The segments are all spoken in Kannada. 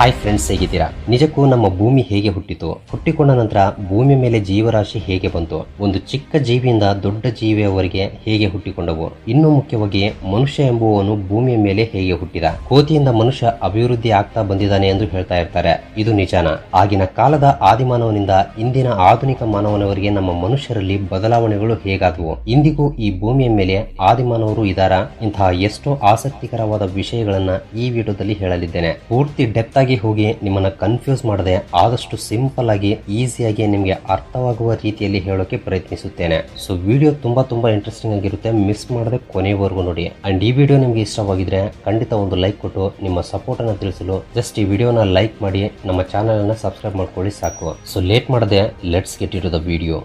ಹಾಯ್ ಫ್ರೆಂಡ್ಸ್ ಹೇಗಿದ್ದೀರಾ? ನಿಜಕ್ಕೂ ನಮ್ಮ ಭೂಮಿ ಹೇಗೆ ಹುಟ್ಟಿತು? ಹುಟ್ಟಿಕೊಂಡ ನಂತರ ಭೂಮಿ ಮೇಲೆ ಜೀವರಾಶಿ ಹೇಗೆ ಬಂತು? ಒಂದು ಚಿಕ್ಕ ಜೀವಿಯಿಂದ ದೊಡ್ಡ ಜೀವಿಯವರೆಗೆ ಹೇಗೆ ಹುಟ್ಟಿಕೊಂಡವು? ಇನ್ನೂ ಮುಖ್ಯವಾಗಿ ಮನುಷ್ಯ ಎಂಬುವವನು ಭೂಮಿಯ ಮೇಲೆ ಹೇಗೆ ಹುಟ್ಟಿದ? ಕೋತಿಯಿಂದ ಮನುಷ್ಯ ಅಭಿವೃದ್ಧಿ ಆಗ್ತಾ ಬಂದಿದ್ದಾನೆ ಎಂದು ಹೇಳ್ತಾ ಇರ್ತಾರೆ. ಇದು ನಿಜಾನ. ಆಗಿನ ಕಾಲದ ಆದಿಮಾನವನಿಂದ ಇಂದಿನ ಆಧುನಿಕ ಮಾನವನವರಿಗೆ ನಮ್ಮ ಮನುಷ್ಯರಲ್ಲಿ ಬದಲಾವಣೆಗಳು ಹೇಗಾದವು? ಇಂದಿಗೂ ಈ ಭೂಮಿಯ ಮೇಲೆ ಆದಿಮಾನವರು ಇದಾರ ಇಂತಹ ಎಷ್ಟೋ ಆಸಕ್ತಿಕರವಾದ ವಿಷಯಗಳನ್ನ ಈ ವಿಡಿಯೋದಲ್ಲಿ ಹೇಳಲಿದ್ದೇನೆ. ಪೂರ್ತಿ ಡೆಪ್ತ್ ಆಗಿ ಹೋಗಿ ನಿಮ್ಮನ್ನು ಕನ್ಫ್ಯೂಸ್ ಮಾಡದೆ ಆದಷ್ಟು ಸಿಂಪಲ್ ಆಗಿ ಈಸಿಯಾಗಿ ನಿಮಗೆ ಅರ್ಥವಾಗುವ ರೀತಿಯಲ್ಲಿ ಹೇಳೋಕೆ ಪ್ರಯತ್ನಿಸುತ್ತೇನೆ. ಸೊ ವಿಡಿಯೋ ತುಂಬಾ ತುಂಬಾ ಇಂಟ್ರೆಸ್ಟಿಂಗ್ ಆಗಿರುತ್ತೆ. ಮಿಸ್ ಮಾಡದೆ ಕೊನೆವರೆಗೂ ನೋಡಿ. ಅಂಡ್ ಈ ವಿಡಿಯೋ ನಿಮಗೆ ಇಷ್ಟವಾಗಿದ್ರೆ ಖಂಡಿತ ಒಂದು ಲೈಕ್ ಕೊಟ್ಟು, ನಿಮ್ಮ ಸಪೋರ್ಟ್ ಅನ್ನು ತಿಳಿಸಲು ಜಸ್ಟ್ ಈ ವಿಡಿಯೋನ ಲೈಕ್ ಮಾಡಿ, ನಮ್ಮ ಚಾನೆಲ್ ಅನ್ನು ಸಬ್ಸ್ಕ್ರೈಬ್ ಮಾಡ್ಕೊಳ್ಳಿ ಸಾಕು. ಸೊ ಲೇಟ್ ಮಾಡದೆ let's get it the video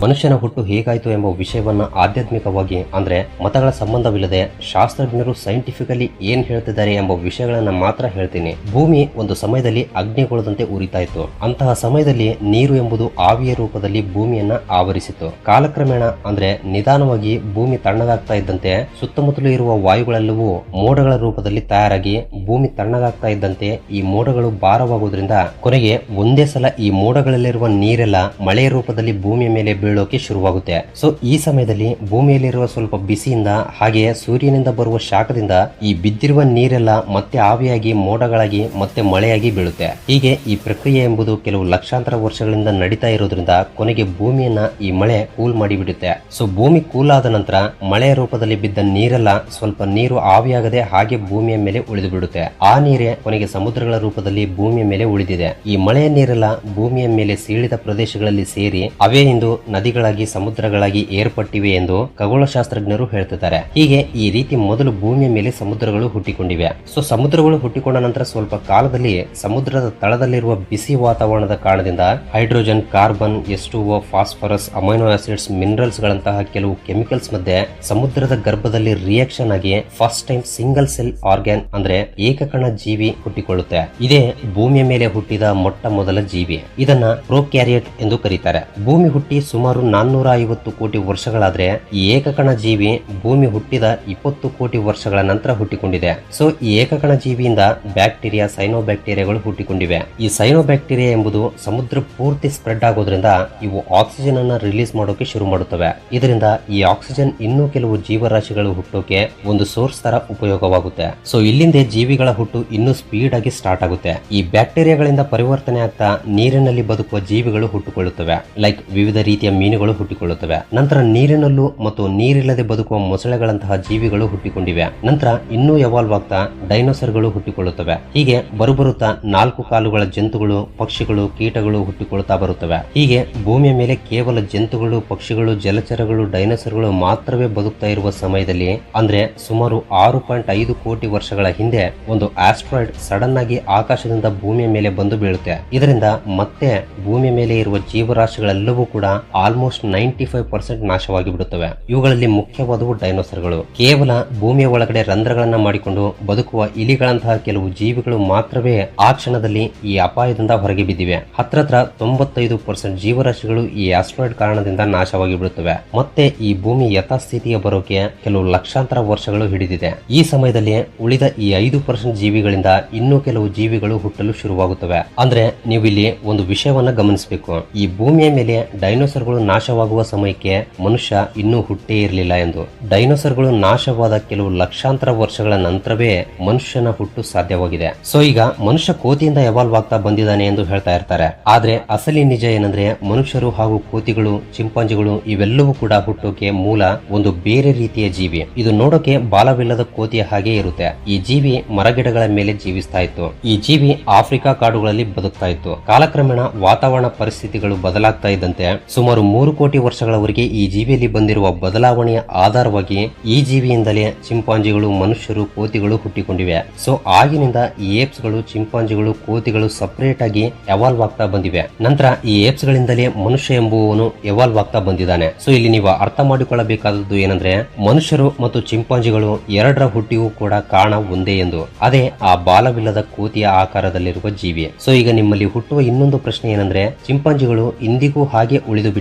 ಮನುಷ್ಯನ ಹುಟ್ಟು ಹೇಗಾಯಿತು ಎಂಬ ವಿಷಯವನ್ನ ಆಧ್ಯಾತ್ಮಿಕವಾಗಿ, ಅಂದ್ರೆ ಮತಗಳ ಸಂಬಂಧವಿಲ್ಲದೆ ಶಾಸ್ತ್ರಜ್ಞರು ಸೈಂಟಿಫಿಕಲಿ ಏನ್ ಹೇಳ್ತಿದ್ದಾರೆ ಎಂಬ ವಿಷಯಗಳನ್ನ ಮಾತ್ರ ಹೇಳ್ತೀನಿ. ಭೂಮಿ ಒಂದು ಸಮಯದಲ್ಲಿ ಅಗ್ನಿಗೊಳದಂತೆ ಉರಿತಾ ಇತ್ತು ಅಂತಹ ಸಮಯದಲ್ಲಿ ನೀರು ಎಂಬುದು ಆವಿಯ ರೂಪದಲ್ಲಿ ಭೂಮಿಯನ್ನ ಆವರಿಸಿತು. ಕಾಲಕ್ರಮೇಣ, ಅಂದ್ರೆ ನಿಧಾನವಾಗಿ ಭೂಮಿ ತಣ್ಣಗಾಗ್ತಾ ಇದ್ದಂತೆ, ಸುತ್ತಮುತ್ತಲು ಇರುವ ವಾಯುಗಳೆಲ್ಲವೂ ಮೋಡಗಳ ರೂಪದಲ್ಲಿ ತಯಾರಾಗಿ ಭೂಮಿ ತಣ್ಣಗಾಗ್ತಾ ಇದ್ದಂತೆ ಈ ಮೋಡಗಳು ಭಾರವಾಗುವುದರಿಂದ ಕೊನೆಗೆ ಒಂದೇ ಸಲ ಈ ಮೋಡಗಳಲ್ಲಿರುವ ನೀರೆಲ್ಲ ಮಳೆಯ ರೂಪದಲ್ಲಿ ಭೂಮಿಯ ಮೇಲೆ ಬೀಳೋಕೆ ಶುರುವಾಗುತ್ತೆ. ಸೊ ಈ ಸಮಯದಲ್ಲಿ ಭೂಮಿಯಲ್ಲಿರುವ ಸ್ವಲ್ಪ ಬಿಸಿಯಿಂದ ಹಾಗೆ ಸೂರ್ಯನಿಂದ ಬರುವ ಶಾಖದಿಂದ ಈ ಬಿದ್ದಿರುವ ನೀರೆಲ್ಲ ಮತ್ತೆ ಆವಿಯಾಗಿ, ಮೋಡಗಳಾಗಿ, ಮತ್ತೆ ಮಳೆಯಾಗಿ ಬೀಳುತ್ತೆ. ಹೀಗೆ ಈ ಪ್ರಕ್ರಿಯೆ ಎಂಬುದು ಕೆಲವು ಲಕ್ಷಾಂತರ ವರ್ಷಗಳಿಂದ ನಡೀತಾ ಇರೋದ್ರಿಂದ ಕೊನೆಗೆ ಭೂಮಿಯನ್ನ ಈ ಮಳೆ ಕೂಲ್ ಮಾಡಿಬಿಡುತ್ತೆ. ಸೊ ಭೂಮಿ ಕೂಲ್ ಆದ ನಂತರ ಮಳೆಯ ರೂಪದಲ್ಲಿ ಬಿದ್ದ ನೀರೆಲ್ಲ ಸ್ವಲ್ಪ ನೀರು ಆವಿಯಾಗದೆ ಹಾಗೆ ಭೂಮಿಯ ಮೇಲೆ ಉಳಿದು ಬಿಡುತ್ತೆ ಆ ನೀರೇ ಕೊನೆಗೆ ಸಮುದ್ರಗಳ ರೂಪದಲ್ಲಿ ಭೂಮಿಯ ಮೇಲೆ ಉಳಿದಿದೆ. ಈ ಮಳೆಯ ನೀರೆಲ್ಲ ಭೂಮಿಯ ಮೇಲೆ ಸೀಳಿದ ಪ್ರದೇಶಗಳಲ್ಲಿ ಸೇರಿ ಅವೇ ಇಂದು ನದಿಗಳಾಗಿ, ಸಮುದ್ರಗಳಾಗಿ ಏರ್ಪಟ್ಟಿವೆ ಎಂದು ಖಗೋಳಶಾಸ್ತ್ರಜ್ಞರು ಹೇಳ್ತಿದ್ದಾರೆ. ಹೀಗೆ ಈ ರೀತಿ ಮೊದಲು ಭೂಮಿಯ ಮೇಲೆ ಸಮುದ್ರಗಳು ಹುಟ್ಟಿಕೊಂಡಿವೆ. ಸೊ, ಸಮುದ್ರಗಳು ಹುಟ್ಟಿಕೊಂಡ ನಂತರ ಸ್ವಲ್ಪ ಕಾಲದಲ್ಲಿ ಸಮುದ್ರದ ತಳದಲ್ಲಿರುವ ಬಿಸಿ ವಾತಾವರಣದ ಕಾರಣದಿಂದ ಹೈಡ್ರೋಜನ್, ಕಾರ್ಬನ್ ಎಷ್ಟು ಫಾಸ್ಫರಸ್, ಅಮೈನೋ ಆಸಿಡ್ಸ್ ಮಿನರಲ್ಸ್ ಗಳಂತಹ ಕೆಲವು ಕೆಮಿಕಲ್ಸ್ ಮಧ್ಯೆ ಸಮುದ್ರದ ಗರ್ಭದಲ್ಲಿ ರಿಯಾಕ್ಷನ್ ಆಗಿ first time single cell organ ಅಂದ್ರೆ ಏಕಕಣ ಜೀವಿ ಹುಟ್ಟಿಕೊಳ್ಳುತ್ತೆ. ಇದೇ ಭೂಮಿಯ ಮೇಲೆ ಹುಟ್ಟಿದ ಮೊಟ್ಟ ಮೊದಲ ಜೀವಿ. ಇದನ್ನ ಪ್ರೋಕ್ಯಾರಿಯಟ್ ಎಂದು ಕರೀತಾರೆ. ಭೂಮಿ ಹುಟ್ಟಿ ನಾನ್ನೂರ ಐವತ್ತು ಕೋಟಿ ವರ್ಷಗಳಾದ್ರೆ ಏಕಕಣ ಜೀವಿ ಭೂಮಿ ಹುಟ್ಟಿದ ಇಪ್ಪತ್ತು ಕೋಟಿ ವರ್ಷಗಳ ನಂತರ ಹುಟ್ಟಿಕೊಂಡಿದೆ. ಸೊ ಈ ಏಕಕಣ ಜೀವಿಯಿಂದ ಬ್ಯಾಕ್ಟೀರಿಯಾ ಸೈನೋ ಬ್ಯಾಕ್ಟೀರಿಯಾಗಳು ಹುಟ್ಟಿಕೊಂಡಿವೆ. ಈ ಸೈನೋ ಬ್ಯಾಕ್ಟೀರಿಯಾ ಎಂಬುದು ಸಮುದ್ರ ಪೂರ್ತಿ ಸ್ಪ್ರೆಡ್ ಆಗೋದ್ರಿಂದ ಇವು ಆಕ್ಸಿಜನ್ ಅನ್ನ ರಿಲೀಸ್ ಮಾಡೋಕೆ ಶುರು ಮಾಡುತ್ತವೆ. ಇದರಿಂದ ಈ ಆಕ್ಸಿಜನ್ ಇನ್ನೂ ಕೆಲವು ಜೀವರಾಶಿಗಳು ಹುಟ್ಟೋಕೆ ಒಂದು ಸೋರ್ಸ್ ತರ ಉಪಯೋಗವಾಗುತ್ತೆ. ಸೊ, ಇಲ್ಲಿಂದ ಜೀವಿಗಳ ಹುಟ್ಟು ಇನ್ನೂ ಸ್ಪೀಡ್ ಆಗಿ ಸ್ಟಾರ್ಟ್ ಆಗುತ್ತೆ. ಈ ಬ್ಯಾಕ್ಟೀರಿಯಾಗಳಿಂದ ಪರಿವರ್ತನೆ ಆಗ್ತಾ ನೀರಿನಲ್ಲಿ ಬದುಕುವ ಜೀವಿಗಳು ಹುಟ್ಟುಕೊಳ್ಳುತ್ತವೆ. ಲೈಕ್ ವಿವಿಧ ರೀತಿಯ ಮೀನುಗಳು ಹುಟ್ಟಿಕೊಳ್ಳುತ್ತವೆ. ನಂತರ ನೀರಿನಲ್ಲೂ ಮತ್ತು ನೀರಿಲ್ಲದೆ ಬದುಕುವ ಮೊಸಳೆಗಳಂತಹ ಜೀವಿಗಳು ಹುಟ್ಟಿಕೊಂಡಿವೆ. ನಂತರ ಇನ್ನೂ ಎವಾಲ್ವ್ ಆಗ್ತಾ ಡೈನೋಸರ್ಗಳು ಹುಟ್ಟಿಕೊಳ್ಳುತ್ತವೆ. ಹೀಗೆ ಬರುಬರುತ್ತಾ ನಾಲ್ಕು ಕಾಲುಗಳ ಜಂತುಗಳು, ಪಕ್ಷಿಗಳು, ಕೀಟಗಳು ಹುಟ್ಟಿಕೊಳ್ಳುತ್ತಾ ಬರುತ್ತವೆ. ಹೀಗೆ ಭೂಮಿಯ ಮೇಲೆ ಕೇವಲ ಜಂತುಗಳು, ಪಕ್ಷಿಗಳು, ಜಲಚರಗಳು ಡೈನೋಸರ್ಗಳು ಮಾತ್ರವೇ ಬದುಕ್ತಾ ಇರುವ ಸಮಯದಲ್ಲಿ, ಅಂದ್ರೆ ಸುಮಾರು ಆರು ಪಾಯಿಂಟ್ ಐದು ಕೋಟಿ ವರ್ಷಗಳ ಹಿಂದೆ ಒಂದು ಆಸ್ಟ್ರಾಯ್ಡ್ ಸಡನ್ ಆಗಿ ಆಕಾಶದಿಂದ ಭೂಮಿಯ ಮೇಲೆ ಬಂದು ಬೀಳುತ್ತೆ. ಇದರಿಂದ ಮತ್ತೆ ಭೂಮಿಯ ಮೇಲೆ ಇರುವ ಜೀವರಾಶಿಗಳೆಲ್ಲವೂ ಕೂಡ ಆಲ್ಮೋಸ್ಟ್ ನೈಂಟಿ ಫೈವ್ ಪರ್ಸೆಂಟ್ ನಾಶವಾಗಿ ಬಿಡುತ್ತವೆ ಇವುಗಳಲ್ಲಿ ಮುಖ್ಯವಾದವು ಡೈನೋಸರ್ಗಳು. ಕೇವಲ ಭೂಮಿಯ ಒಳಗಡೆ ರಂಧ್ರಗಳನ್ನ ಮಾಡಿಕೊಂಡು ಬದುಕುವ ಇಲಿಗಳಂತಹ ಕೆಲವು ಜೀವಿಗಳು ಮಾತ್ರವೇ ಆ ಕ್ಷಣದಲ್ಲಿ ಈ ಅಪಾಯದಿಂದ ಹೊರಗೆ ಬಿದ್ದಿವೆ. ಹತ್ರತ್ರ ತೊಂಬತ್ತೈದು ಪರ್ಸೆಂಟ್ ಜೀವರಾಶಿಗಳು ಈ ಆಸ್ಟ್ರಾಯ್ಡ್ ಕಾರಣದಿಂದ ನಾಶವಾಗಿ ಬಿಡುತ್ತವೆ ಮತ್ತೆ ಈ ಭೂಮಿ ಯಥಾಸ್ಥಿತಿಯ ಬರೋಕೆ ಕೆಲವು ಲಕ್ಷಾಂತರ ವರ್ಷಗಳು ಹಿಡಿದಿದೆ. ಈ ಸಮಯದಲ್ಲಿ ಉಳಿದ ಈ ಐದು ಪರ್ಸೆಂಟ್ ಜೀವಿಗಳಿಂದ ಇನ್ನೂ ಕೆಲವು ಜೀವಿಗಳು ಹುಟ್ಟಲು ಶುರುವಾಗುತ್ತವೆ. ಅಂದ್ರೆ ನೀವು ಇಲ್ಲಿ ಒಂದು ವಿಷಯವನ್ನ ಗಮನಿಸಬೇಕು. ಈ ಭೂಮಿಯ ಮೇಲೆ ಡೈನೋಸರ್ಗಳು ನಾಶವಾಗುವ ಸಮಯಕ್ಕೆ ಮನುಷ್ಯ ಇನ್ನೂ ಹುಟ್ಟೇ ಇರಲಿಲ್ಲ ಎಂದು. ಡೈನೋಸರ್ಗಳು ನಾಶವಾದ ಕೆಲವು ಲಕ್ಷಾಂತರ ವರ್ಷಗಳ ನಂತರವೇ ಮನುಷ್ಯನ ಹುಟ್ಟು ಸಾಧ್ಯವಾಗಿದೆ. ಸೊ, ಈಗ ಮನುಷ್ಯ ಕೋತಿಯಿಂದ ಎವಾಲ್ವ್ ಆಗ್ತಾ ಬಂದಿದ್ದಾನೆ ಎಂದು ಹೇಳ್ತಾ ಇರ್ತಾರೆ. ಆದ್ರೆ ಅಸಲಿ ನಿಜ ಏನಂದ್ರೆ ಮನುಷ್ಯರು ಹಾಗೂ ಕೋತಿಗಳು, ಚಿಂಪಾಂಜಿಗಳು ಇವೆಲ್ಲವೂ ಕೂಡ ಹುಟ್ಟೋಕೆ ಮೂಲ ಒಂದು ಬೇರೆ ರೀತಿಯ ಜೀವಿ. ಇದು ನೋಡೋಕೆ ಬಾಲವಿಲ್ಲದ ಕೋತಿಯ ಹಾಗೆ ಇರುತ್ತೆ. ಈ ಜೀವಿ ಮರಗಿಡಗಳ ಮೇಲೆ ಜೀವಿಸ್ತಾ ಇತ್ತು. ಈ ಜೀವಿ ಆಫ್ರಿಕಾ ಕಾಡುಗಳಲ್ಲಿ ಬದುಕ್ತಾ ಇತ್ತು. ಕಾಲಕ್ರಮೇಣ ವಾತಾವರಣ ಪರಿಸ್ಥಿತಿಗಳು ಬದಲಾಗ್ತಾ ಇದ್ದಂತೆ ಸುಮಾರು ಮೂರು ಕೋಟಿ ವರ್ಷಗಳವರೆಗೆ ಈ ಜೀವಿಯಲ್ಲಿ ಬಂದಿರುವ ಬದಲಾವಣೆಯ ಆಧಾರವಾಗಿ ಈ ಜೀವಿಯಿಂದಲೇ ಚಿಂಪಾಂಜಿಗಳು, ಮನುಷ್ಯರು, ಕೋತಿಗಳು ಹುಟ್ಟಿಕೊಂಡಿವೆ. ಸೊ, ಆಗಿನಿಂದ ಈ ಏಪ್ಸ್ಗಳು ಚಿಂಪಾಂಜಿಗಳು, ಕೋತಿಗಳು ಸಪರೇಟ್ ಆಗಿ ಎವಾಲ್ವ್ ಆಗ್ತಾ ಬಂದಿವೆ. ನಂತರ ಈ ಏಪ್ಸ್ ಗಳಿಂದಲೇ ಮನುಷ್ಯ ಎಂಬುವವನು ಎವಾಲ್ವ್ ಆಗ್ತಾ ಬಂದಿದ್ದಾನೆ. ಸೊ, ಇಲ್ಲಿ ನೀವು ಅರ್ಥ ಮಾಡಿಕೊಳ್ಳಬೇಕಾದದ್ದು ಏನಂದ್ರೆ, ಮನುಷ್ಯರು ಮತ್ತು ಚಿಂಪಾಂಜಿಗಳು ಎರಡರ ಹುಟ್ಟಿಗೂ ಕೂಡ ಕಾರಣ ಒಂದೇ ಎಂದು. ಅದೇ ಆ ಬಾಲವಿಲ್ಲದ ಕೋತಿಯ ಆಕಾರದಲ್ಲಿರುವ ಜೀವಿ. ಸೊ, ಈಗ ನಿಮ್ಮಲ್ಲಿ ಹುಟ್ಟುವ ಇನ್ನೊಂದು ಪ್ರಶ್ನೆ ಏನಂದ್ರೆ, ಚಿಂಪಾಂಜಿಗಳು ಇಂದಿಗೂ ಹಾಗೆ ಉಳಿದು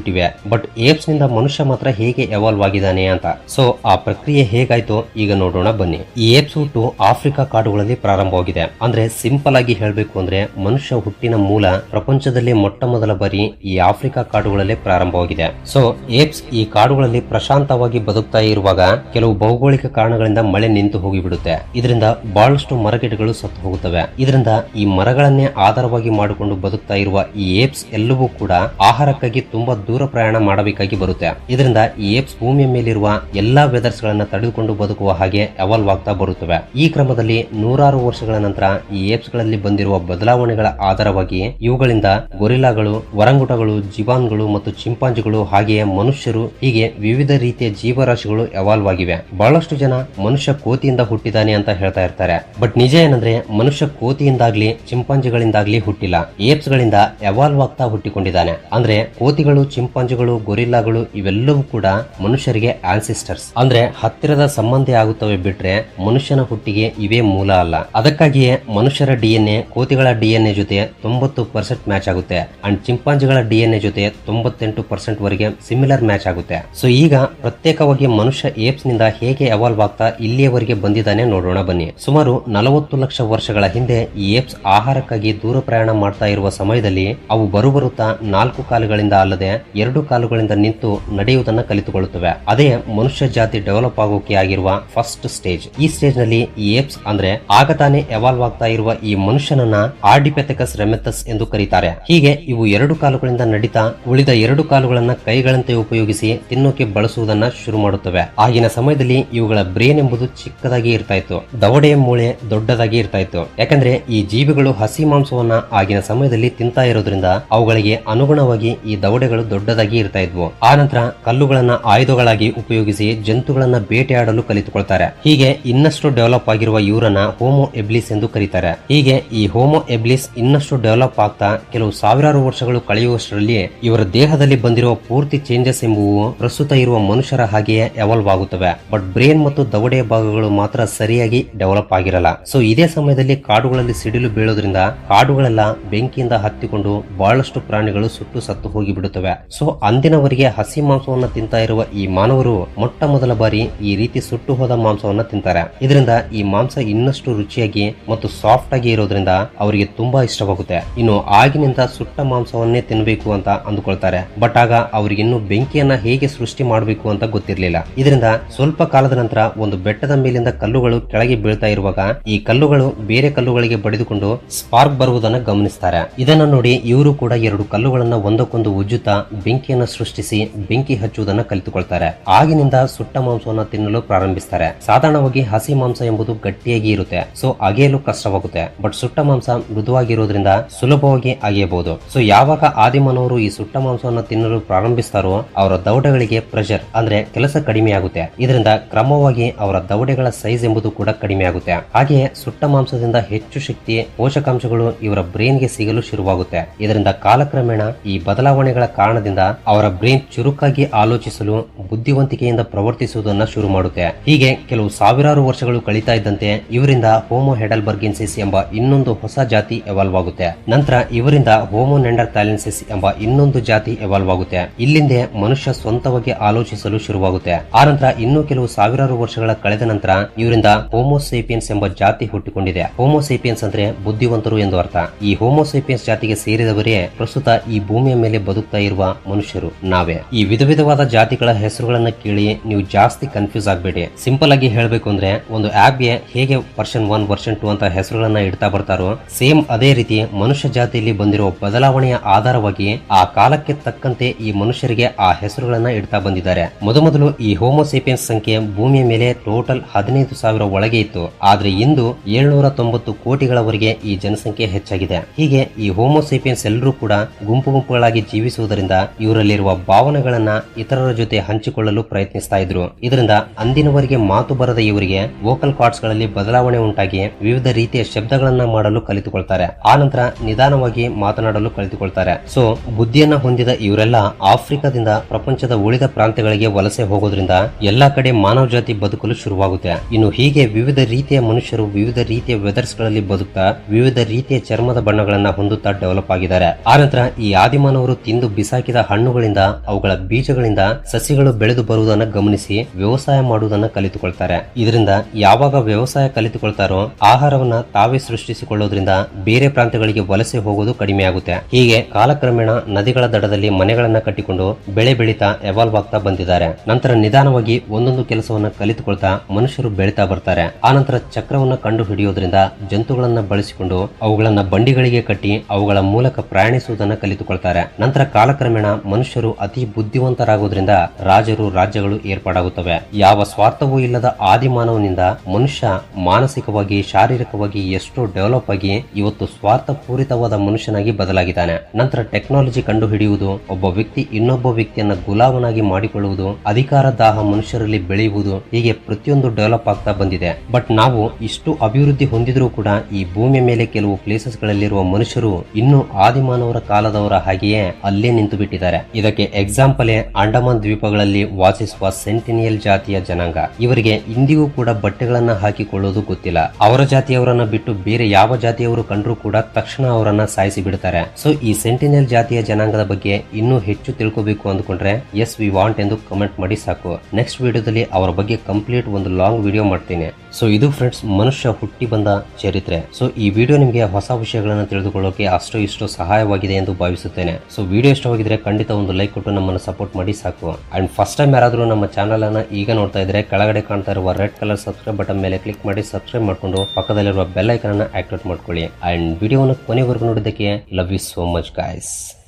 ಬಟ್ ಏಪ್ಸ್ನಿಂದ ಮನುಷ್ಯ ಮಾತ್ರ ಹೇಗೆ ಎವಾಲ್ವ್ ಆಗಿದ್ದಾನೆ ಅಂತ. ಸೊ ಆ ಪ್ರಕ್ರಿಯೆ ಹೇಗಾಯ್ತು? ಈಗ ನೋಡೋಣ ಬನ್ನಿ. ಈ ಏಪ್ಸ್ ಹುಟ್ಟು ಆಫ್ರಿಕಾ ಕಾಡುಗಳಲ್ಲಿ ಪ್ರಾರಂಭವಾಗಿದೆ ಅಂದ್ರೆ ಸಿಂಪಲ್ ಆಗಿ ಹೇಳಬೇಕು ಅಂದ್ರೆ ಮನುಷ್ಯ ಹುಟ್ಟಿನ ಮೂಲ ಪ್ರಪಂಚದಲ್ಲಿ ಮೊಟ್ಟ ಮೊದಲ ಬಾರಿ ಈ ಆಫ್ರಿಕಾ ಕಾಡುಗಳಲ್ಲಿ ಪ್ರಾರಂಭವಾಗಿದೆ ಸೊ ಏಪ್ಸ್ ಈ ಕಾಡುಗಳಲ್ಲಿ ಪ್ರಶಾಂತವಾಗಿ ಬದುಕ್ತಾ ಇರುವಾಗ ಕೆಲವು ಭೌಗೋಳಿಕ ಕಾರಣಗಳಿಂದ ಮಳೆ ನಿಂತು ಹೋಗಿಬಿಡುತ್ತೆ. ಇದರಿಂದ ಬಹಳಷ್ಟು ಮರಗಿಡಗಳು ಸತ್ತು ಹೋಗುತ್ತವೆ. ಇದರಿಂದ ಈ ಮರಗಳನ್ನೇ ಆಧಾರವಾಗಿ ಮಾಡಿಕೊಂಡು ಬದುಕ್ತಾ ಇರುವ ಈ ಏಪ್ಸ್ ಎಲ್ಲವೂ ಕೂಡ ಆಹಾರಕ್ಕಾಗಿ ತುಂಬಾ ದೂರ ಪ್ರಯಾಣ ಮಾಡಬೇಕಾಗಿ ಬರುತ್ತೆ. ಇದರಿಂದ ಈ ಏಪ್ಸ್ ಭೂಮಿಯ ಮೇಲಿರುವ ಎಲ್ಲಾ ವೆದರ್ಸ್ ಗಳನ್ನ ತಡೆದುಕೊಂಡು ಬದುಕುವ ಹಾಗೆ ಎವಾಲ್ವ್ ಆಗ್ತಾ ಬರುತ್ತವೆ. ಈ ಕ್ರಮದಲ್ಲಿ ನೂರಾರು ವರ್ಷಗಳ ನಂತರ ಈ ಏಪ್ಸ್ಗಳಲ್ಲಿ ಬಂದಿರುವ ಬದಲಾವಣೆಗಳ ಆಧಾರವಾಗಿ ಇವುಗಳಿಂದ ಗೊರಿಲಾಗಳು ವರಂಗುಟಗಳು ಜೀವಾನ್ಗಳು ಮತ್ತು ಚಿಂಪಾಂಜಿಗಳು ಹಾಗೆಯೇ ಮನುಷ್ಯರು ಹೀಗೆ ವಿವಿಧ ರೀತಿಯ ಜೀವರಾಶಿಗಳು ಎವಾಲ್ವ್ ಆಗಿವೆ. ಬಹಳಷ್ಟು ಜನ ಮನುಷ್ಯ ಕೋತಿಯಿಂದ ಹುಟ್ಟಿದಾನೆ ಅಂತ ಹೇಳ್ತಾ ಇರ್ತಾರೆ. ಬಟ್ ನಿಜ ಏನಂದ್ರೆ ಮನುಷ್ಯ ಕೋತಿಯಿಂದಾಗ್ಲಿ, ಚಿಂಪಾಂಜಿಗಳಿಂದಾಗ್ಲಿ ಹುಟ್ಟಿಲ್ಲ. ಏಪ್ಸ್ ಗಳಿಂದ ಎವಾಲ್ವ್ ಆಗ್ತಾ ಹುಟ್ಟಿಕೊಂಡಿದ್ದಾನೆ. ಅಂದ್ರೆ ಕೋತಿಗಳು ಚಿಂಪಾಂಜಿಗಳು, ಗೊರಿಲ್ಲಾಗಳು ಇವೆಲ್ಲವೂ ಕೂಡ ಮನುಷ್ಯರಿಗೆ ಆನ್ಸಿಸ್ಟರ್ಸ್ ಅಂದ್ರೆ ಹತ್ತಿರದ ಸಂಬಂಧಿ ಆಗುತ್ತವೆ ಬಿಟ್ರೆ ಮನುಷ್ಯನ ಹುಟ್ಟಿಗೆ ಇವೇ ಮೂಲ ಅಲ್ಲ. ಅದಕ್ಕಾಗಿಯೇ ಮನುಷ್ಯರ ಡಿಎನ್ಎ ಕೋತಿಗಳ ಡಿಎನ್ಎ ಜೊತೆ ತೊಂಬತ್ತು ಪರ್ಸೆಂಟ್ ಮ್ಯಾಚ್ ಆಗುತ್ತೆ. ಅಂಡ್ ಚಿಂಪಾಂಜಿಗಳ ಡಿಎನ್ಎ ಜೊತೆ ತೊಂಬತ್ತೆಂಟು ಪರ್ಸೆಂಟ್ ವರೆಗೆ ಸಿಮಿಲರ್ ಮ್ಯಾಚ್ ಆಗುತ್ತೆ. ಸೊ ಈಗ ಪ್ರತ್ಯೇಕವಾಗಿ ಮನುಷ್ಯ ಏಪ್ಸ್ನಿಂದ ಹೇಗೆ ಎವಾಲ್ವ್ ಆಗ್ತಾ ಇಲ್ಲಿಯವರೆಗೆ ಬಂದಿದ್ದಾನೆ ನೋಡೋಣ ಬನ್ನಿ. ಸುಮಾರು ನಲವತ್ತು ಲಕ್ಷ ವರ್ಷಗಳ ಹಿಂದೆ ಈ ಏಪ್ಸ್ ಆಹಾರಕ್ಕಾಗಿ ದೂರ ಪ್ರಯಾಣ ಮಾಡ್ತಾ ಇರುವ ಸಮಯದಲ್ಲಿ ಅವು ಬರುಬರುತ್ತಾ ನಾಲ್ಕು ಕಾಲುಗಳಿಂದ ಅಲ್ಲದೆ ಎರಡು ಕಾಲುಗಳಿಂದ ನಿಂತು ನಡೆಯುವುದನ್ನು ಕಲಿತುಕೊಳ್ಳುತ್ತವೆ. ಅದೇ ಮನುಷ್ಯ ಜಾತಿ ಡೆವಲಪ್ ಆಗೋಕೆ ಆಗಿರುವ ಫಸ್ಟ್ ಸ್ಟೇಜ್ ಈ ಸ್ಟೇಜ್ನಲ್ಲಿ ಈ ಏಪ್ಸ್ ಅಂದ್ರೆ ಆಗ ತಾನೇ ಎವಾಲ್ವ್ ಆಗ್ತಾ ಇರುವ ಈ ಮನುಷ್ಯನನ್ನ ಆರ್ಡಿಪೆಥೆಕಸ್ ರೆಮೆಥಸ್ ಎಂದು ಕರೀತಾರೆ. ಹೀಗೆ ಇವು ಎರಡು ಕಾಲುಗಳಿಂದ ನಡೀತಾ ಉಳಿದ ಎರಡು ಕಾಲುಗಳನ್ನ ಕೈಗಳಂತೆ ಉಪಯೋಗಿಸಿ ತಿನ್ನೋಕೆ ಬಳಸುವುದನ್ನ ಶುರು ಮಾಡುತ್ತವೆ. ಆಗಿನ ಸಮಯದಲ್ಲಿ ಇವುಗಳ ಬ್ರೇನ್ ಎಂಬುದು ಚಿಕ್ಕದಾಗಿ ಇರ್ತಾ ಇತ್ತು. ದವಡೆಯ ಮೂಳೆ ದೊಡ್ಡದಾಗಿ ಇರ್ತಾ ಇತ್ತು. ಯಾಕಂದ್ರೆ ಈ ಜೀವಿಗಳು ಹಸಿ ಮಾಂಸವನ್ನ ಆಗಿನ ಸಮಯದಲ್ಲಿ ತಿಂತಾ ಇರೋದ್ರಿಂದ ಅವುಗಳಿಗೆ ಅನುಗುಣವಾಗಿ ಈ ದವಡೆಗಳು ದೊಡ್ಡದಾಗಿ ಇರ್ತಾ ಇದ್ವು. ಆ ನಂತರ ಕಲ್ಲುಗಳನ್ನ ಆಯುಧಗಳಾಗಿ ಉಪಯೋಗಿಸಿ ಜಂತುಗಳನ್ನ ಬೇಟೆಯಾಡಲು ಕಲಿತುಕೊಳ್ತಾರೆ. ಹೀಗೆ ಇನ್ನಷ್ಟು ಡೆವಲಪ್ ಆಗಿರುವ ಇವರನ್ನ ಹೋಮೋ ಎಬ್ಲಿಸ್ ಎಂದು ಕರೀತಾರೆ. ಹೀಗೆ ಈ ಹೋಮೋ ಎಬ್ಲಿಸ್ ಇನ್ನಷ್ಟು ಡೆವಲಪ್ ಆಗ್ತಾ ಕೆಲವು ಸಾವಿರಾರು ವರ್ಷಗಳು ಕಳೆಯುವಷ್ಟರಲ್ಲಿ ಇವರ ದೇಹದಲ್ಲಿ ಬಂದಿರುವ ಪೂರ್ತಿ ಚೇಂಜಸ್ ಎಂಬುವು ಪ್ರಸ್ತುತ ಇರುವ ಮನುಷ್ಯರ ಹಾಗೆಯೇ ಎವಾಲ್ವ್ ಆಗುತ್ತವೆ. ಬಟ್ ಬ್ರೇನ್ ಮತ್ತು ದವಡೆಯ ಭಾಗಗಳು ಮಾತ್ರ ಸರಿಯಾಗಿ ಡೆವಲಪ್ ಆಗಿರಲ್ಲ. ಸೊ ಇದೇ ಸಮಯದಲ್ಲಿ ಕಾಡುಗಳಲ್ಲಿ ಸಿಡಿಲು ಬೀಳೋದ್ರಿಂದ ಕಾಡುಗಳೆಲ್ಲ ಬೆಂಕಿಯಿಂದ ಹತ್ತಿಕೊಂಡು ಬಹಳಷ್ಟು ಪ್ರಾಣಿಗಳು ಸುಟ್ಟು ಸತ್ತು ಹೋಗಿ ಬಿಡುತ್ತವೆ ಸೊ ಅಂದಿನವರೆಗೆ ಹಸಿ ಮಾಂಸವನ್ನು ತಿಂತಾ ಇರುವ ಈ ಮಾನವರು ಮೊಟ್ಟ ಮೊದಲ ಬಾರಿ ಈ ರೀತಿ ಸುಟ್ಟು ಹೋದ ಮಾಂಸವನ್ನು ತಿಂತಾರೆ. ಇದರಿಂದ ಈ ಮಾಂಸ ಇನ್ನಷ್ಟು ರುಚಿಯಾಗಿ ಮತ್ತು ಸಾಫ್ಟ್ ಆಗಿ ಇರೋದ್ರಿಂದ ಅವರಿಗೆ ತುಂಬಾ ಇಷ್ಟವಾಗುತ್ತೆ. ಇನ್ನು ಆಗಿನಿಂದ ಸುಟ್ಟ ಮಾಂಸವನ್ನೇ ತಿನ್ನಬೇಕು ಅಂತ ಅಂದುಕೊಳ್ತಾರೆ. ಬಟ್ ಆಗ ಅವರಿಗೆ ಇನ್ನು ಬೆಂಕಿಯನ್ನ ಹೇಗೆ ಸೃಷ್ಟಿ ಮಾಡಬೇಕು ಅಂತ ಗೊತ್ತಿರಲಿಲ್ಲ. ಇದರಿಂದ ಸ್ವಲ್ಪ ಕಾಲದ ನಂತರ ಒಂದು ಬೆಟ್ಟದ ಮೇಲಿಂದ ಕಲ್ಲುಗಳು ಕೆಳಗೆ ಬೀಳ್ತಾ ಇರುವಾಗ ಈ ಕಲ್ಲುಗಳು ಬೇರೆ ಕಲ್ಲುಗಳಿಗೆ ಬಡಿದುಕೊಂಡು ಸ್ಪಾರ್ಕ್ ಬರುವುದನ್ನ ಗಮನಿಸ್ತಾರೆ. ಇದನ್ನ ನೋಡಿ ಇವರು ಕೂಡ ಎರಡು ಕಲ್ಲುಗಳನ್ನ ಒಂದಕ್ಕೊಂದು ಉಜ್ಜುತ್ತಾ ಬೆಂಕಿಯನ್ನ ಸೃಷ್ಟಿಸಿ ಬೆಂಕಿ ಹಚ್ಚುವುದನ್ನ ಕಲಿತುಕೊಳ್ತಾರೆ. ಆಗಿನಿಂದ ಸುಟ್ಟ ಮಾಂಸವನ್ನು ತಿನ್ನಲು ಪ್ರಾರಂಭಿಸ್ತಾರೆ. ಸಾಧಾರಣವಾಗಿ ಹಸಿ ಮಾಂಸ ಎಂಬುದು ಗಟ್ಟಿಯಾಗಿ ಇರುತ್ತೆ. ಸೊ, ಅಗೆಯಲು ಕಷ್ಟವಾಗುತ್ತೆ. ಬಟ್ ಸುಟ್ಟ ಮಾಂಸ ಮೃದುವಾಗಿರೋದ್ರಿಂದ ಸುಲಭವಾಗಿ ಅಗೆಯಬಹುದು. ಸೊ, ಯಾವಾಗ ಆದಿಮಾನವರು ಈ ಸುಟ್ಟ ಮಾಂಸವನ್ನು ತಿನ್ನಲು ಪ್ರಾರಂಭಿಸ್ತಾರೋ ಅವರ ದೌಡಗಳಿಗೆ ಪ್ರೆಷರ್ ಅಂದ್ರೆ ಕೆಲಸ ಕಡಿಮೆ ಆಗುತ್ತೆ ಇದರಿಂದ ಕ್ರಮವಾಗಿ ಅವರ ದೌಡೆಗಳ ಸೈಜ್ ಎಂಬುದು ಕೂಡ ಕಡಿಮೆ ಆಗುತ್ತೆ ಹಾಗೆಯೇ ಸುಟ್ಟ ಮಾಂಸದಿಂದ ಹೆಚ್ಚು ಶಕ್ತಿ, ಪೋಷಕಾಂಶಗಳು ಇವರ ಬ್ರೈನ್ಗೆ ಸಿಗಲು ಶುರುವಾಗುತ್ತೆ. ಇದರಿಂದ ಕಾಲಕ್ರಮೇಣ ಈ ಬದಲಾವಣೆಗಳ ಕಾರಣದಿಂದ ಅವರ ಬ್ರೈನ್ ಚುರುಕಾಗಿ ಆಲೋಚಿಸಲು ಬುದ್ಧಿವಂತಿಕೆಯಿಂದ ಪ್ರವರ್ತಿಸುವುದನ್ನು ಶುರು ಮಾಡುತ್ತೆ. ಹೀಗೆ ಕೆಲವು ಸಾವಿರಾರು ವರ್ಷಗಳು ಕಳೀತಾ ಇದ್ದಂತೆ ಇವರಿಂದ ಹೋಮೋ ಹೆಡಲ್ಬರ್ಗಿನ್ಸಿಸ್ ಎಂಬ ಇನ್ನೊಂದು ಹೊಸ ಜಾತಿ ಎವಾಲ್ವ್ ಆಗುತ್ತೆ. ನಂತರ ಇವರಿಂದ ಹೋಮೋ ನೆಂಡರ್ ಥ್ಯಾಲೆನ್ಸಿಸ್ ಎಂಬ ಇನ್ನೊಂದು ಜಾತಿ ಎವಾಲ್ವ್ ಆಗುತ್ತೆ. ಇಲ್ಲಿಂದೆ ಮನುಷ್ಯ ಸ್ವಂತವಾಗಿ ಆಲೋಚಿಸಲು ಶುರುವಾಗುತ್ತೆ. ಆ ನಂತರ ಇನ್ನೂ ಕೆಲವು ಸಾವಿರಾರು ವರ್ಷಗಳ ಕಳೆದ ನಂತರ ಇವರಿಂದ ಹೋಮೋಸೇಪಿಯನ್ಸ್ ಎಂಬ ಜಾತಿ ಹುಟ್ಟಿಕೊಂಡಿದೆ. ಹೋಮೋಸೇಪಿಯನ್ಸ್ ಅಂದ್ರೆ ಬುದ್ಧಿವಂತರು ಎಂದು ಅರ್ಥ. ಈ ಹೋಮೋಸೇಪಿಯನ್ಸ್ ಜಾತಿಗೆ ಸೇರಿದವರೇ ಪ್ರಸ್ತುತ ಈ ಭೂಮಿಯ ಮೇಲೆ ಬದುಕ್ತಾ ಇರುವ ಮನುಷ್ಯರು, ನಾವೇ. ಈ ವಿಧ ವಿಧವಾದ ಜಾತಿಗಳ ಹೆಸರುಗಳನ್ನ ಕೇಳಿ ನೀವು ಜಾಸ್ತಿ ಕನ್ಫ್ಯೂಸ್ ಆಗಬೇಡಿ. ಸಿಂಪಲ್ ಆಗಿ ಹೇಳಬೇಕು ಅಂದ್ರೆ, ಒಂದು ಆಪ್ಗೆ ಹೇಗೆ ವರ್ಷನ್ ಒನ್ ವರ್ಷನ್ ಟೂ ಅಂತ ಹೆಸರುಗಳನ್ನ ಇಡ್ತಾ ಬರ್ತಾರೋ ಸೇಮ್ ಅದೇ ರೀತಿ ಮನುಷ್ಯ ಜಾತಿಯಲ್ಲಿ ಬಂದಿರೋ ಬದಲಾವಣೆಯ ಆಧಾರವಾಗಿ ಆ ಕಾಲಕ್ಕೆ ತಕ್ಕಂತೆ ಈ ಮನುಷ್ಯರಿಗೆ ಆ ಹೆಸರುಗಳನ್ನ ಇಡ್ತಾ ಬಂದಿದ್ದಾರೆ. ಮೊದಮೊದಲು ಈ ಹೋಮೋಸೇಪಿಯನ್ಸ್ ಸಂಖ್ಯೆ ಭೂಮಿಯ ಮೇಲೆ ಟೋಟಲ್ ಹದಿನೈದು ಸಾವಿರ ಒಳಗೆ ಇತ್ತು. ಆದ್ರೆ ಇಂದು ಏಳ್ನೂರ ತೊಂಬತ್ತು ಕೋಟಿಗಳವರೆಗೆ ಈ ಜನಸಂಖ್ಯೆ ಹೆಚ್ಚಾಗಿದೆ. ಹೀಗೆ ಈ ಹೋಮೋಸೇಪಿಯನ್ಸ್ ಎಲ್ಲರೂ ಕೂಡ ಗುಂಪು ಗುಂಪುಗಳಾಗಿ ಜೀವಿಸುವುದರಿಂದ ಇವರಲ್ಲಿರುವ ಭಾವನೆಗಳನ್ನ ಇತರರ ಜೊತೆ ಹಂಚಿಕೊಳ್ಳಲು ಪ್ರಯತ್ನಿಸ್ತಾ ಇದ್ರು. ಇದರಿಂದ ಅಂದಿನವರೆಗೆ ಮಾತು ಬರದ ಇವರಿಗೆ ವೋಕಲ್ ಕಾರ್ಡ್ಸ್ಗಳಲ್ಲಿ ಬದಲಾವಣೆ ಉಂಟಾಗಿ ವಿವಿಧ ರೀತಿಯ ಶಬ್ದಗಳನ್ನ ಮಾಡಲು ಕಲಿತುಕೊಳ್ತಾರೆ. ಆ ನಂತರ ನಿಧಾನವಾಗಿ ಮಾತನಾಡಲು ಕಲಿತುಕೊಳ್ತಾರೆ. ಸೊ, ಬುದ್ಧಿಯನ್ನ ಹೊಂದಿದ ಇವರೆಲ್ಲ ಆಫ್ರಿಕಾದಿಂದ ಪ್ರಪಂಚದ ಉಳಿದ ಪ್ರಾಂತ್ಯಗಳಿಗೆ ವಲಸೆ ಹೋಗೋದ್ರಿಂದ ಎಲ್ಲಾ ಕಡೆ ಮಾನವ ಜಾತಿ ಬದುಕಲು ಶುರುವಾಗುತ್ತೆ. ಇನ್ನು ಹೀಗೆ ವಿವಿಧ ರೀತಿಯ ಮನುಷ್ಯರು ವಿವಿಧ ರೀತಿಯ ವೆದರ್ಸ್ಗಳಲ್ಲಿ ಬದುಕ್ತಾ ವಿವಿಧ ರೀತಿಯ ಚರ್ಮದ ಬಣ್ಣಗಳನ್ನ ಹೊಂದುತ್ತಾ ಡೆವಲಪ್ ಆಗಿದ್ದಾರೆ. ಆ ನಂತರ ಈ ಆದಿಮಾನವರು ತಿಂದು ಬಿಸಾಕಿದ ಹಾಕಿದ ಹಣ್ಣುಗಳಿಂದ, ಅವುಗಳ ಬೀಜಗಳಿಂದ ಸಸಿಗಳು ಬೆಳೆದು ಬರುವುದನ್ನು ಗಮನಿಸಿ ವ್ಯವಸಾಯ ಮಾಡುವುದನ್ನು ಕಲಿತುಕೊಳ್ತಾರೆ. ಇದರಿಂದ ಯಾವಾಗ ವ್ಯವಸಾಯ ಕಲಿತುಕೊಳ್ತಾರೋ ಆಹಾರವನ್ನ ತಾವೇ ಸೃಷ್ಟಿಸಿಕೊಳ್ಳೋದ್ರಿಂದ ಬೇರೆ ಪ್ರಾಂತ್ಯಗಳಿಗೆ ವಲಸೆ ಹೋಗೋದು ಕಡಿಮೆ ಆಗುತ್ತೆ ಹೀಗೆ ಕಾಲಕ್ರಮೇಣ ನದಿಗಳ ದಡದಲ್ಲಿ ಮನೆಗಳನ್ನ ಕಟ್ಟಿಕೊಂಡು ಬೆಳೆ ಬೆಳೀತಾ ಎವಾಲ್ವ್ ಆಗ್ತಾ ಬಂದಿದ್ದಾರೆ. ನಂತರ ನಿಧಾನವಾಗಿ ಒಂದೊಂದು ಕೆಲಸವನ್ನ ಕಲಿತುಕೊಳ್ತಾ ಮನುಷ್ಯರು ಬೆಳೀತಾ ಬರ್ತಾರೆ. ಆನಂತರ ಚಕ್ರವನ್ನ ಕಂಡು ಹಿಡಿಯೋದ್ರಿಂದ ಜಂತುಗಳನ್ನ ಬಳಸಿಕೊಂಡು ಅವುಗಳನ್ನ ಬಂಡಿಗಳಿಗೆ ಕಟ್ಟಿ ಅವುಗಳ ಮೂಲಕ ಪ್ರಯಾಣಿಸುವುದನ್ನ ಕಲಿತುಕೊಳ್ತಾರೆ. ನಂತರ ಕಾಲಕ್ರಮೇಣ ಮನುಷ್ಯರು ಅತಿ ಬುದ್ಧಿವಂತರಾಗುವುದರಿಂದ ರಾಜರು ರಾಜ್ಯಗಳು ಏರ್ಪಾಡಾಗುತ್ತವೆ. ಯಾವ ಸ್ವಾರ್ಥವೂ ಇಲ್ಲದ ಆದಿಮಾನವನಿಂದ ಮನುಷ್ಯ ಮಾನಸಿಕವಾಗಿ, ಶಾರೀರಿಕವಾಗಿ ಎಷ್ಟು ಡೆವಲಪ್ ಆಗಿ ಇವತ್ತು ಸ್ವಾರ್ಥಪೂರಿತವಾದ ಮನುಷ್ಯನಾಗಿ ಬದಲಾಗಿದ್ದಾನೆ. ನಂತರ ಟೆಕ್ನಾಲಜಿ ಕಂಡು ಹಿಡಿಯುವುದು ಒಬ್ಬ ವ್ಯಕ್ತಿ ಇನ್ನೊಬ್ಬ ವ್ಯಕ್ತಿಯನ್ನ ಗುಲಾಮನಾಗಿ ಮಾಡಿಕೊಳ್ಳುವುದು, ಅಧಿಕಾರ ದಾಹ ಮನುಷ್ಯರಲ್ಲಿ ಬೆಳೆಯುವುದು ಹೀಗೆ ಪ್ರತಿಯೊಂದು ಡೆವಲಪ್ ಆಗ್ತಾ ಬಂದಿದೆ. ಬಟ್ ನಾವು ಇಷ್ಟು ಅಭಿವೃದ್ಧಿ ಹೊಂದಿದ್ರೂ ಕೂಡ ಈ ಭೂಮಿಯ ಮೇಲೆ ಕೆಲವು ಪ್ಲೇಸಸ್ ಗಳಲ್ಲಿರುವ ಮನುಷ್ಯರು ಇನ್ನೂ ಆದಿಮಾನವರ ಕಾಲದವರ ಹಾಗೆಯೇ ಅಲ್ಲೇ ನಿಂತು ಬಿಟ್ಟಿದ್ದಾರೆ. ಇದಕ್ಕೆ ಎಕ್ಸಾಂಪಲ್ ಅಂಡಮಾನ್ ದ್ವೀಪಗಳಲ್ಲಿ ವಾಸಿಸುವ ಸೆಂಟಿನಿಯಲ್ ಜಾತಿಯ ಜನಾಂಗ. ಇವರಿಗೆ ಇಂದಿಗೂ ಕೂಡ ಬಟ್ಟೆಗಳನ್ನ ಹಾಕಿಕೊಳ್ಳೋದು ಗೊತ್ತಿಲ್ಲ. ಅವರ ಜಾತಿಯವರನ್ನ ಬಿಟ್ಟು ಬೇರೆ ಯಾವ ಜಾತಿಯವರು ಕಂಡ್ರೂ ಕೂಡ ತಕ್ಷಣ ಅವರನ್ನ ಸಾಯಿಸಿ ಬಿಡ್ತಾರೆ. ಸೊ ಈ ಸೆಂಟಿನಿಯಲ್ ಜಾತಿಯ ಜನಾಂಗದ ಬಗ್ಗೆ ಇನ್ನೂ ಹೆಚ್ಚು ತಿಳ್ಕೋಬೇಕು ಅಂದ್ಕೊಂಡ್ರೆ ಎಸ್ ವಿ ವಾಂಟ್ ಎಂದು ಕಮೆಂಟ್ ಮಾಡಿ ಸಾಕು. ನೆಕ್ಸ್ಟ್ ವಿಡಿಯೋದಲ್ಲಿ ಅವರ ಬಗ್ಗೆ ಕಂಪ್ಲೀಟ್ ಒಂದು ಲಾಂಗ್ ವಿಡಿಯೋ ಮಾಡ್ತೀನಿ. ಸೊ ಇದು ಫ್ರೆಂಡ್ಸ್ ಮನುಷ್ಯ ಹುಟ್ಟಿ ಬಂದ ಚರಿತ್ರೆ. ಸೊ ಈ ವಿಡಿಯೋ ನಿಮಗೆ ಹೊಸ ವಿಷಯಗಳನ್ನು ತಿಳಿದುಕೊಳ್ಳೋಕೆ ಅಷ್ಟು ಇಷ್ಟು ಸಹಾಯವಾಗಿದೆ ಎಂದು ಭಾವಿಸುತ್ತೇನೆ. ಸೊ ವಿಡಿಯೋ ಇಷ್ಟವಾಗಿದ್ರೆ ಖಂಡಿತ ಒಂದು ಲೈಕ್ ಕೊಟ್ಟು ನಮ್ಮನ್ನು ಸಪೋರ್ಟ್ ಮಾಡಿ ಸಾಕು. ಅಂಡ್ ಫಸ್ಟ್ ಟೈಮ್ ಯಾರಾದರೂ ನಮ್ಮ ಚಾನಲ್ ಅನ್ನ ಈಗ ನೋಡ್ತಾ ಇದ್ರೆ, ಕೆಳಗಡೆ ಕಾಣ್ತಾ ಇರುವ ರೆಡ್ ಕಲರ್ ಸಬ್ಸ್ಕ್ರೈಬ್ ಬಟನ್ ಮೇಲೆ ಕ್ಲಿಕ್ ಮಾಡಿ ಸಬ್ಸ್ಕ್ರೈಬ್ ಮಾಡ್ಕೊಂಡು ಪಕ್ಕದಲ್ಲಿರುವ ಬೆಲ್ ಐಕನ್ ಅನ್ನು ಆಕ್ಟಿವೇಟ್ ಮಾಡ್ಕೊಳ್ಳಿ. ಅಂಡ್ ವಿಡಿಯೋವನ್ನು ಕೊನೆವರೆಗೂ ನೋಡಿದ್ದಕ್ಕೆ love you so much guys